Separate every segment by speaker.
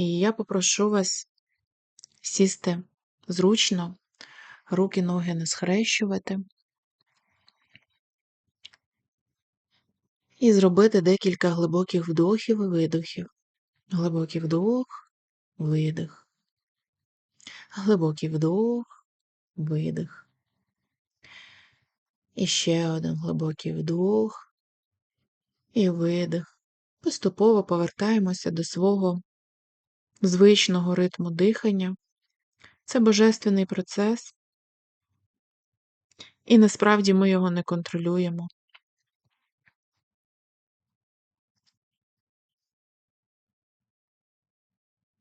Speaker 1: І я попрошу вас сісти зручно, руки, ноги не схрещувати і зробити декілька глибоких вдохів і видохів. Глибокий вдох, видих. Глибокий вдох, видих. І ще один глибокий вдох і видих. Поступово повертаємося до свого звичного ритму дихання. Це божественний процес, і насправді ми його не контролюємо.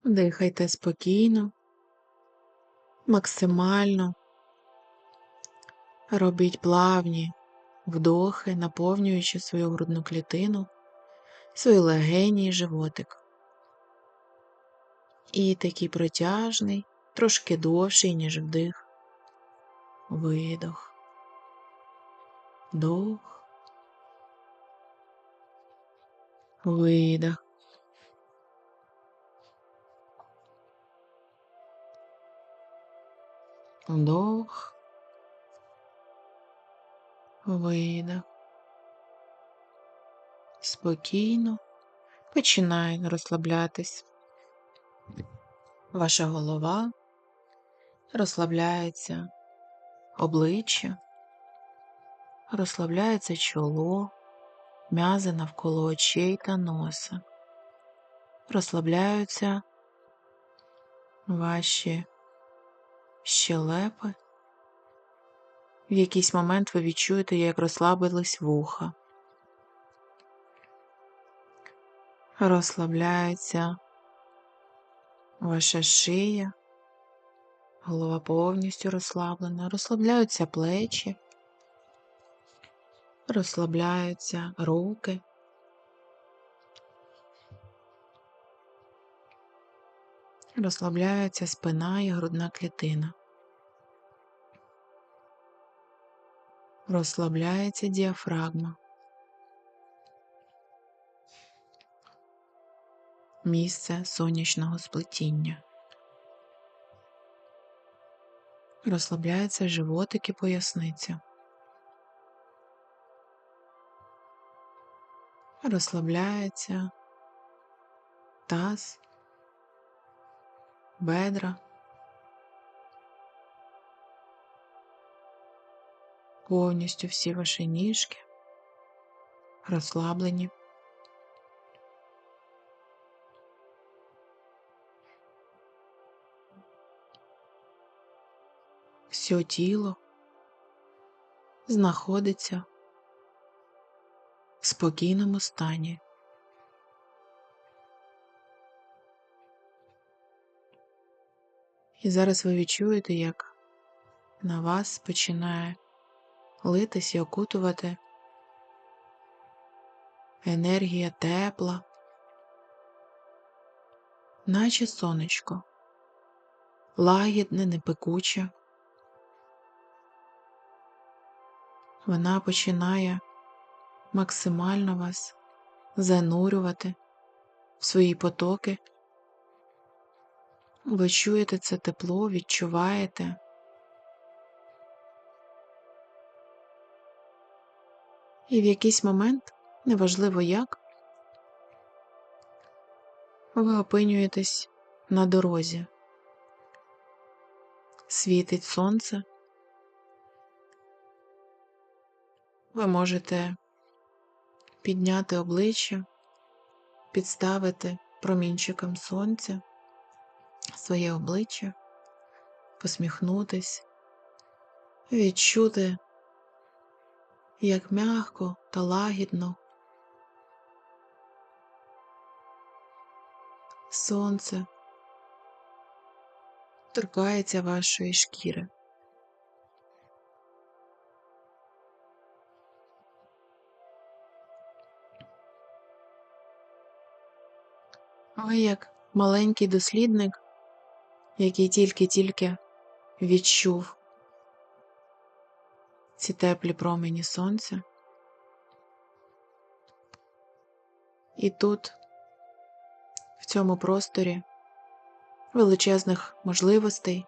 Speaker 1: Дихайте спокійно, максимально. Робіть плавні вдохи, наповнюючи свою грудну клітину, свої легені і животик. І такий протяжний, трошки довший, ніж вдих, видох, вдох, видох. Вдох, видох. Спокійно починає розслаблятись. Ваша голова розслабляється обличчя, розслабляється чоло, м'язи навколо очей та носа. Розслабляються ваші щелепи. В якийсь момент ви відчуєте, як розслабились вуха. Розслабляється ваша шия, голова повністю розслаблена, розслабляються плечі, розслабляються руки. Розслабляється спина і грудна клітина. Розслабляється діафрагма. Місце сонячного сплетіння. Розслабляється животик і поясниця. Розслабляється таз, бедра. Повністю всі ваші ніжки розслаблені. Все тіло знаходиться в спокійному стані. І зараз ви відчуєте, як на вас починає литись і окутувати енергія тепла, наче сонечко, лагідне, непекуче. Вона починає максимально вас занурювати в свої потоки. Ви чуєте це тепло, відчуваєте. І в якийсь момент, неважливо як, ви опинюєтесь на дорозі. Світить сонце. Ви можете підняти обличчя, підставити промінчиком сонця своє обличчя, посміхнутись, відчути як м'яко та лагідно. Сонце торкається вашої шкіри. Ви як маленький дослідник, який тільки-тільки відчув ці теплі промені сонця. І тут, в цьому просторі, величезних можливостей.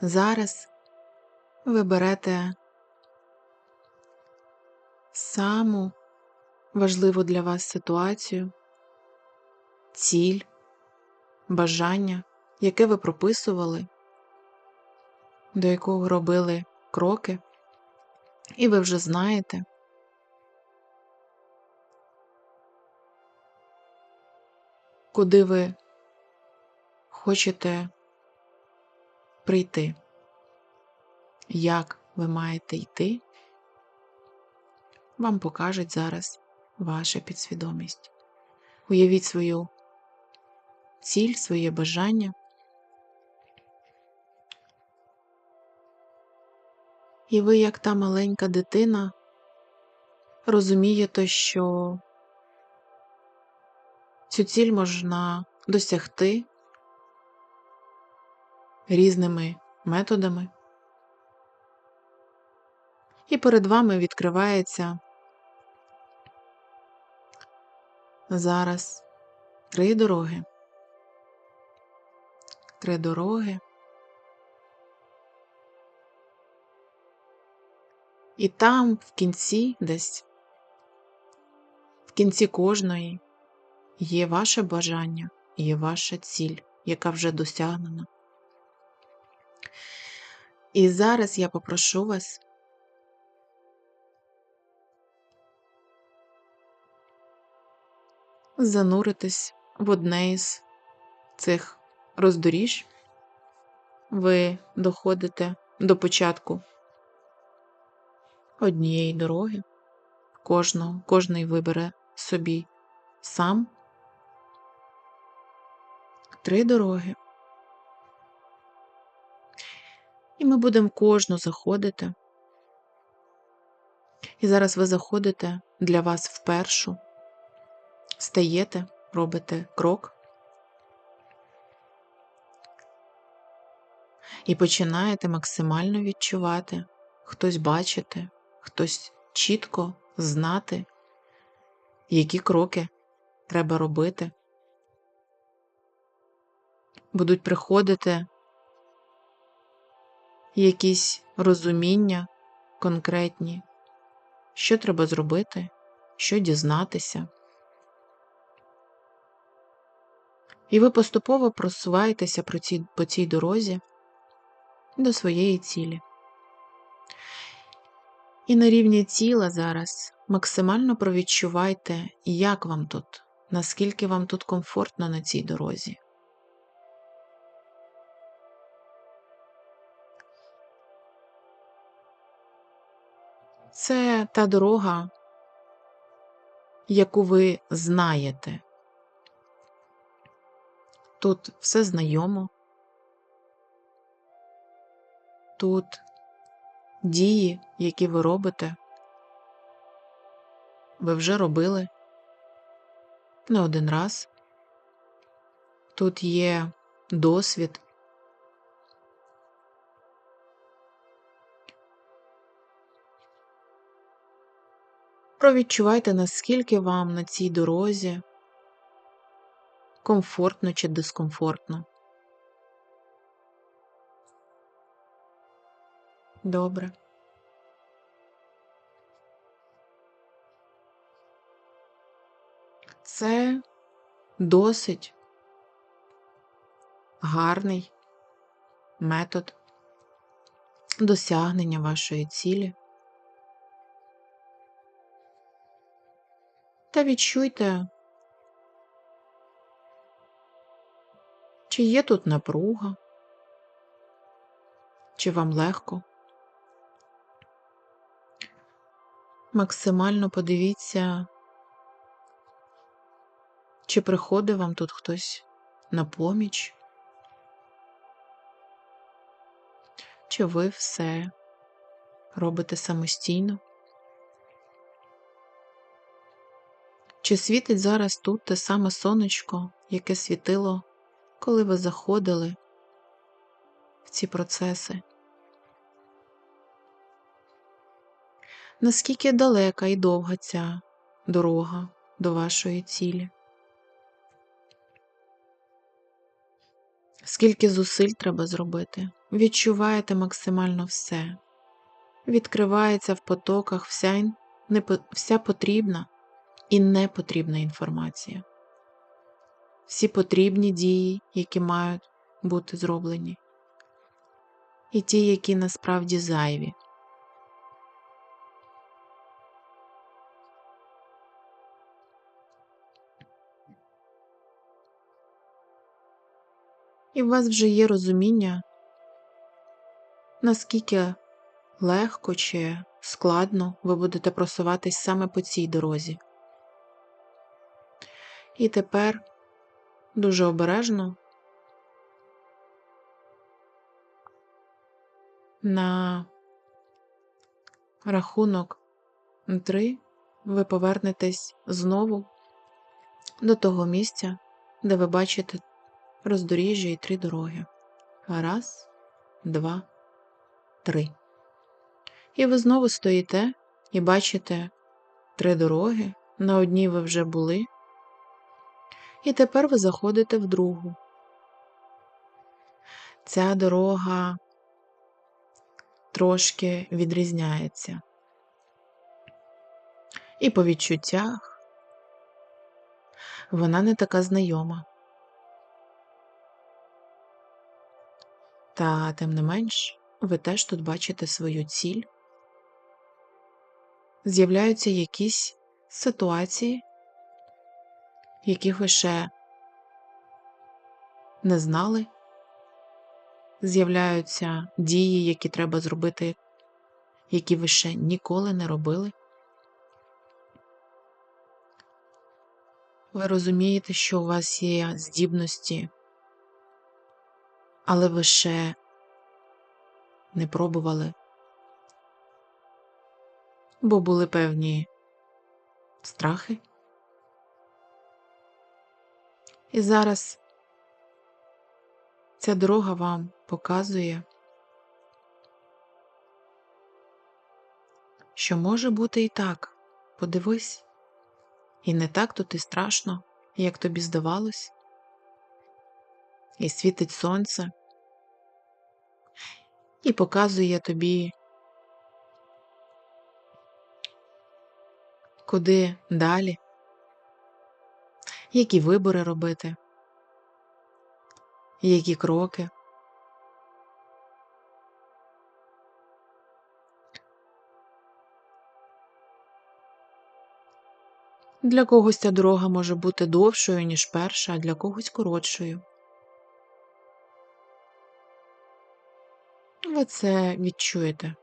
Speaker 1: Зараз ви берете саму важливу для вас ситуацію, ціль, бажання, яке ви прописували, до якого робили кроки, і ви вже знаєте, куди ви хочете прийти, як ви маєте йти, вам покажуть зараз ваша підсвідомість. Уявіть свою ціль, своє бажання. І ви, як та маленька дитина, розумієте, що цю ціль можна досягти різними методами, і перед вами відкривається зараз три дороги. Три дороги. І там в кінці десь, в кінці кожної є ваше бажання, є ваша ціль, яка вже досягнена. І зараз я попрошу вас зануритись в одне із цих роздоріж. Ви доходите до початку однієї дороги, кожного, кожний вибере собі сам три дороги. І ми будемо кожну заходити. І зараз ви заходите для вас в першу, стаєте, робите крок і починаєте максимально відчувати, хтось бачити, хтось чітко знати, які кроки треба робити. Будуть приходити якісь розуміння конкретні, що треба зробити, що дізнатися. І ви поступово просуваєтеся по цій дорозі до своєї цілі. І на рівні тіла зараз максимально провідчувайте, як вам тут, наскільки вам тут комфортно на цій дорозі. Це та дорога, яку ви знаєте. Тут все знайомо, тут дії, які ви робите, ви вже робили не один раз. Тут є досвід. Провідчувайте, наскільки вам на цій дорозі комфортно чи дискомфортно. Добре. Це досить гарний метод досягнення вашої цілі. Та відчуйте, чи є тут напруга, чи вам легко. Максимально подивіться, чи приходить вам тут хтось на поміч, чи ви все робите самостійно? Чи світить зараз тут те саме сонечко, яке світило, коли ви заходили в ці процеси? Наскільки далека і довга ця дорога до вашої цілі? скільки зусиль треба зробити. Відчуваєте максимально все. Відкривається в потоках вся, вся потрібна і непотрібна інформація. Всі потрібні дії, які мають бути зроблені, і ті, які насправді зайві. І у вас вже є розуміння, наскільки легко чи складно ви будете просуватись саме по цій дорозі. І тепер дуже обережно на рахунок три ви повернетесь знову до того місця, де ви бачите роздоріжжя і три дороги. Раз, два, три. І ви знову стоїте і бачите три дороги. На одній ви вже були. І тепер ви заходите в другу. Ця дорога трошки відрізняється. І по відчуттях вона не така знайома. Та тим не менш, ви теж тут бачите свою ціль. З'являються якісь ситуації, яких ви ще не знали. З'являються дії, які треба зробити, які ви ще ніколи не робили. Ви розумієте, що у вас є здібності, але ви ще не пробували, бо були певні страхи. І зараз ця дорога вам показує, що може бути і так. Подивись, і не так тут і страшно, як тобі здавалось, і світить сонце, і показує тобі, куди далі, які вибори робити, які кроки. Для когось ця дорога може бути довшою, ніж перша, а для когось коротшою. Ви це відчуєте.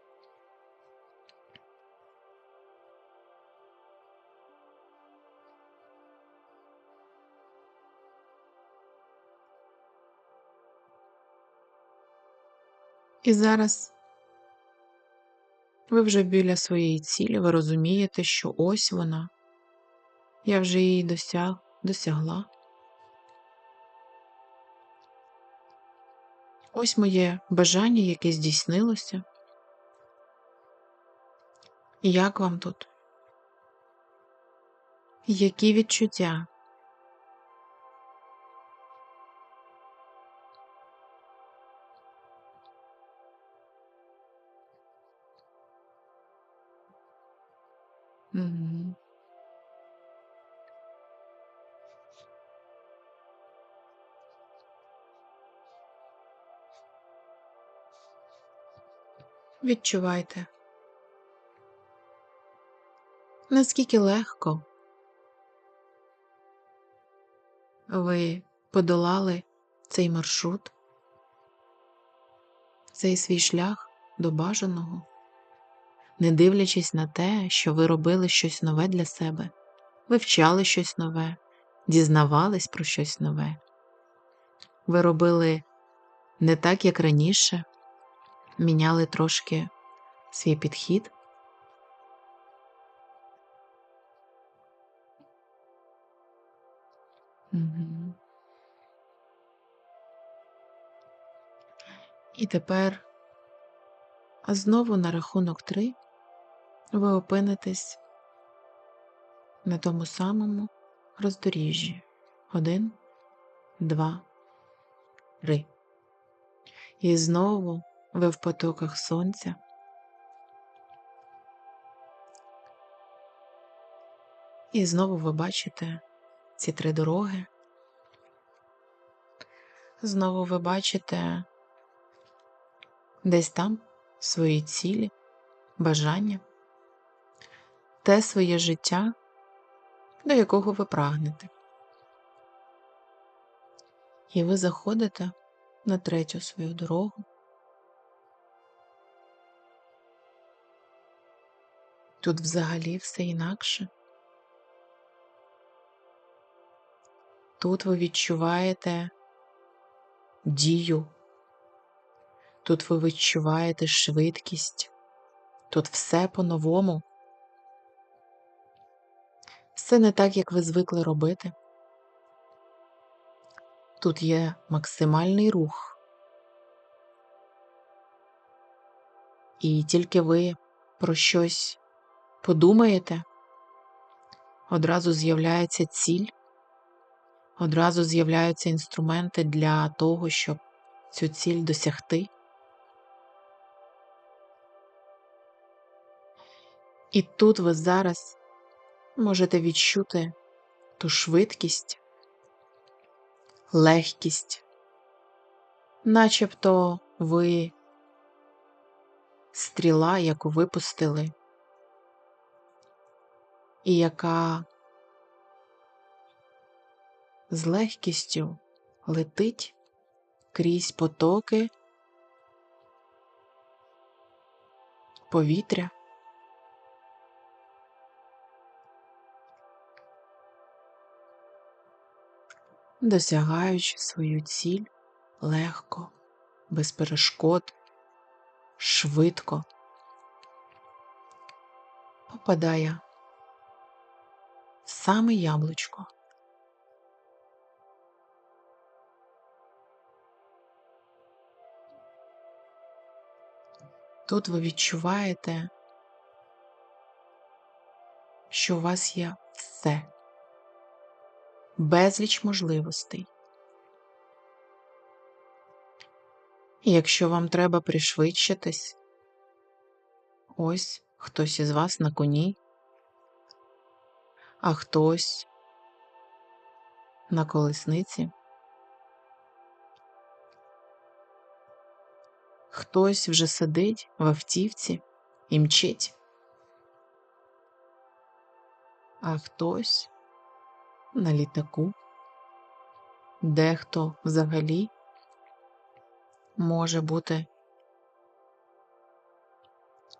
Speaker 1: І зараз ви вже біля своєї цілі, ви розумієте, що ось вона. Я вже її досяг, досягла. Ось моє бажання, яке здійснилося. Як вам тут? Які відчуття? Мгм. Відчувайте, наскільки легко? Ви подолали цей маршрут, цей свій шлях до бажаного, не дивлячись на те, що ви робили щось нове для себе, вивчали щось нове, дізнавались про щось нове. Ви робили не так, як раніше, міняли трошки свій підхід. Мгм. І тепер знову на рахунок три ви опинитесь на тому самому роздоріжжі. Один, два, три. І знову ви в потоках сонця. І знову ви бачите ці три дороги. Знову ви бачите десь там свої цілі, бажання, те своє життя, до якого ви прагнете. І ви заходите на третю свою дорогу. Тут взагалі все інакше. Тут ви відчуваєте дію, тут ви відчуваєте швидкість, тут все по-новому. Все не так, як ви звикли робити. Тут є максимальний рух. І тільки ви про щось подумаєте, одразу з'являється ціль, одразу з'являються інструменти для того, щоб цю ціль досягти. І тут ви зараз можете відчути ту швидкість, легкість, начебто ви стріла, яку випустили, і яка з легкістю летить крізь потоки повітря. досягаючи свою ціль легко, без перешкод, швидко, попадає в саме яблучко. Тут ви відчуваєте, що у вас є все безліч можливостей. І якщо вам треба пришвидшитись, ось хтось із вас на коні, а хтось? На колесниці, хтось вже сидить в автівці і мчить, а хтось на літаку, дехто взагалі може бути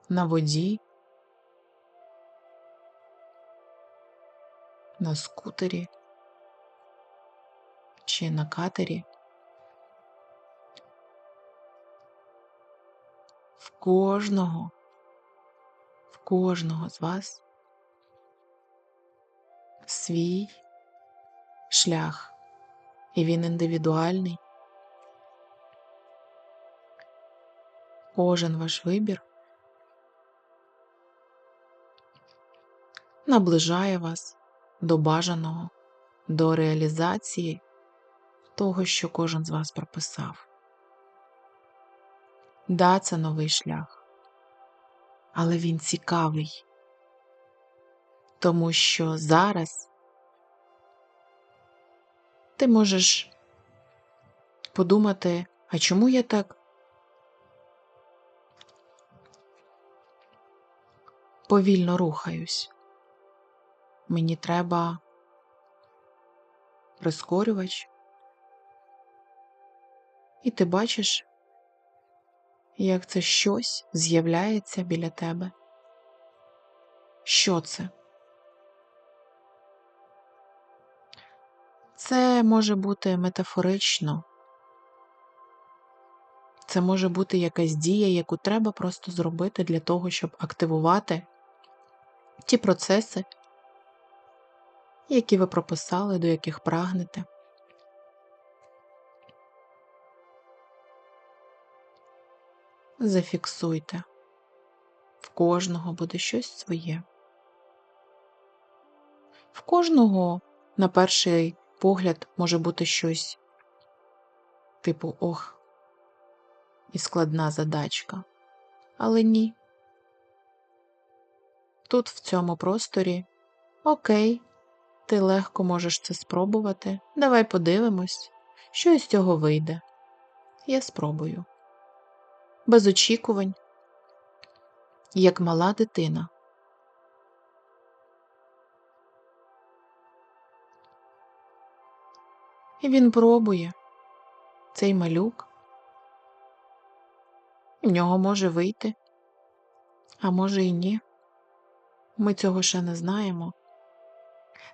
Speaker 1: на воді, на скутері чи на катері. В кожного, в кожного з вас свій шлях, і він індивідуальний. Кожен ваш вибір наближає вас до бажаного, до реалізації того, що кожен з вас прописав. Да, це новий шлях, але він цікавий, тому що зараз ти можеш подумати, а чому я так повільно рухаюсь? Мені треба прискорювач. І ти бачиш, як це щось з'являється біля тебе. Що це? Це може бути метафорично, це може бути якась дія, яку треба просто зробити для того, щоб активувати ті процеси, які ви прописали, до яких прагнете. Зафіксуйте, в кожного буде щось своє. В кожного на перший погляд може бути щось типу ох, і складна задачка. Але ні. Тут, в цьому просторі, окей, ти легко можеш це спробувати. Давай подивимось, що із цього вийде. Я спробую. Без очікувань, як мала дитина. І він пробує цей малюк. В нього може вийти, а може і ні. Ми цього ще не знаємо.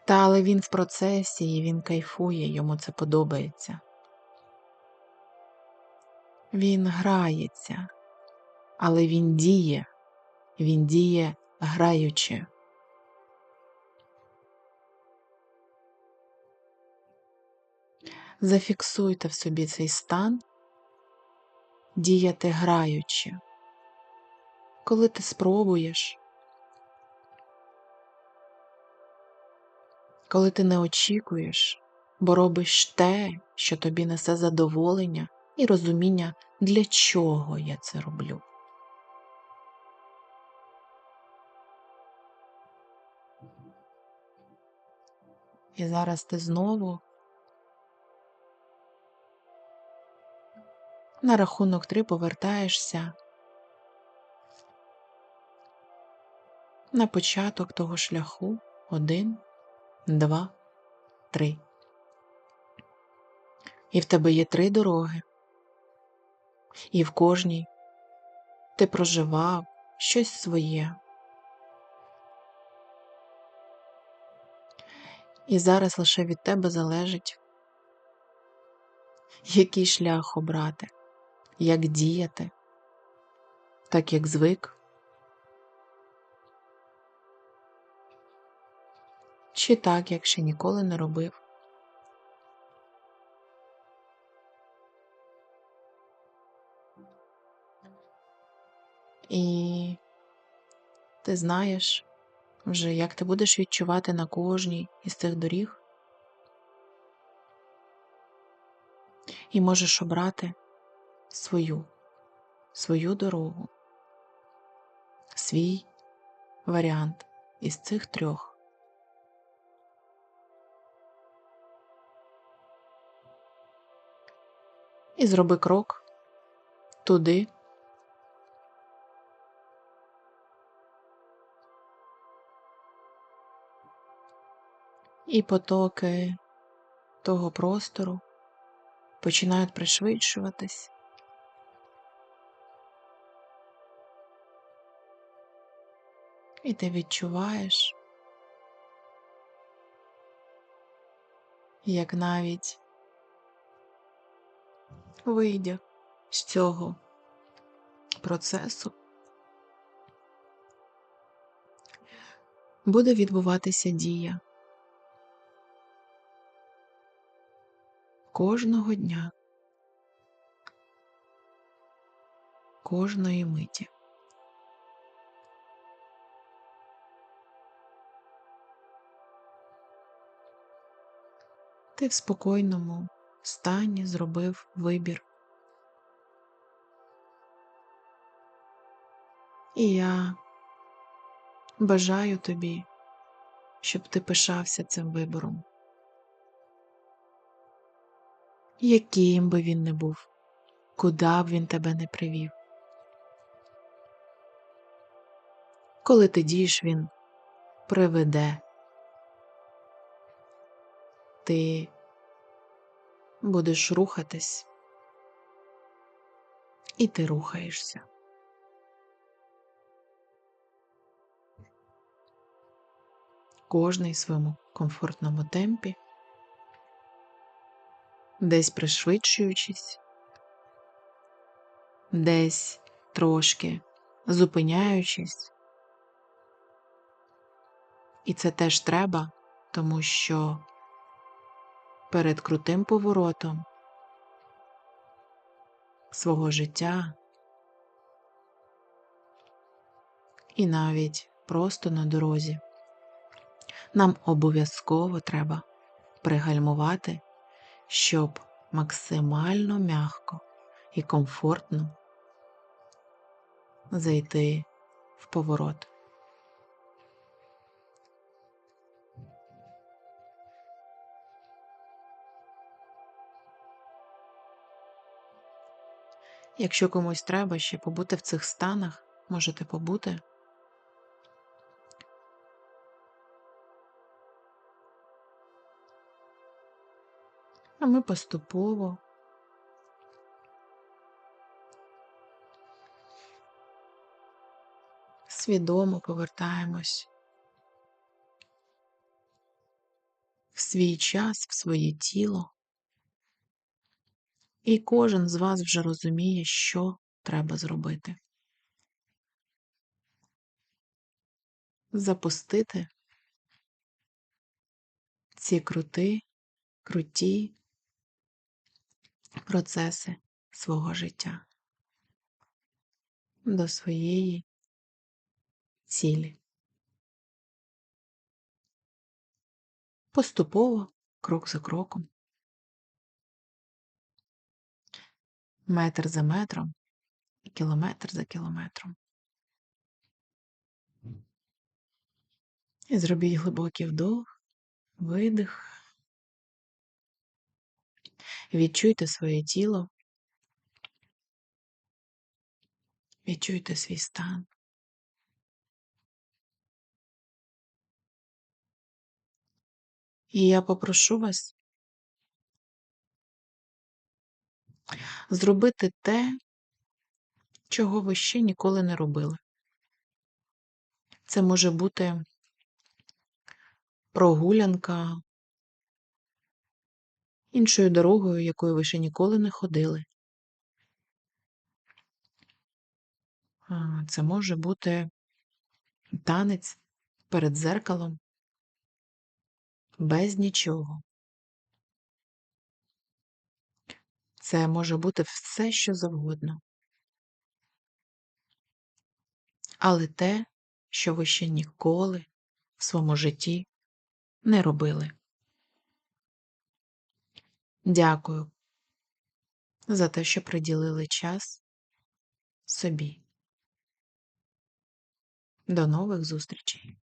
Speaker 1: Та але він в процесі і він кайфує, йому це подобається. Він грається, але він діє, він діє граючи. Зафіксуйте в собі цей стан, діяти граючи. Коли ти спробуєш, коли ти не очікуєш, бо робиш те, що тобі несе задоволення і розуміння, для чого я це роблю. І зараз ти знову на рахунок три повертаєшся на початок того шляху один, два, три. І в тебе є три дороги, і в кожній ти проживав щось своє. І зараз лише від тебе залежить, який шлях обрати, як діяти, так як звик, чи так, як ще ніколи не робив. І ти знаєш вже, як ти будеш відчувати на кожній із цих доріг, і можеш обрати свою, свою дорогу, свій варіант із цих трьох. І зроби крок туди. І потоки того простору починають пришвидшуватись. І ти відчуваєш, як навіть вийдя з цього процесу, буде відбуватися дія. кожного дня, кожної миті. Ти в спокійному стані зробив вибір. І я бажаю тобі, щоб ти пишався цим вибором. яким би він не був, куди б він тебе не привів. Коли ти дієш, він приведе, ти будеш рухатись, і ти рухаєшся. Кожний в своєму комфортному темпі десь пришвидшуючись, десь трошки зупиняючись. І це теж треба, тому що перед крутим поворотом свого життя і навіть просто на дорозі нам обов'язково треба пригальмувати щоб максимально м'яко і комфортно зайти в поворот. Якщо комусь треба ще побути в цих станах, можете побути. А ми поступово свідомо повертаємось в свій час, в своє тіло. І кожен з вас вже розуміє, що треба зробити. Запустити ці крути, круті процеси свого життя до своєї цілі. Поступово, крок за кроком. Метр за метром і кілометр за кілометром. І зробіть глибокий вдох, видих. Відчуйте своє тіло. Відчуйте свій стан. І я попрошу вас зробити те, чого ви ще ніколи не робили. Це може бути прогулянка іншою дорогою, якою ви ще ніколи не ходили. Це може бути танець перед зеркалом без нічого. Це може бути все, що завгодно. Але те, що ви ще ніколи в своєму житті не робили. Дякую за те, що приділили час собі. До нових зустрічей!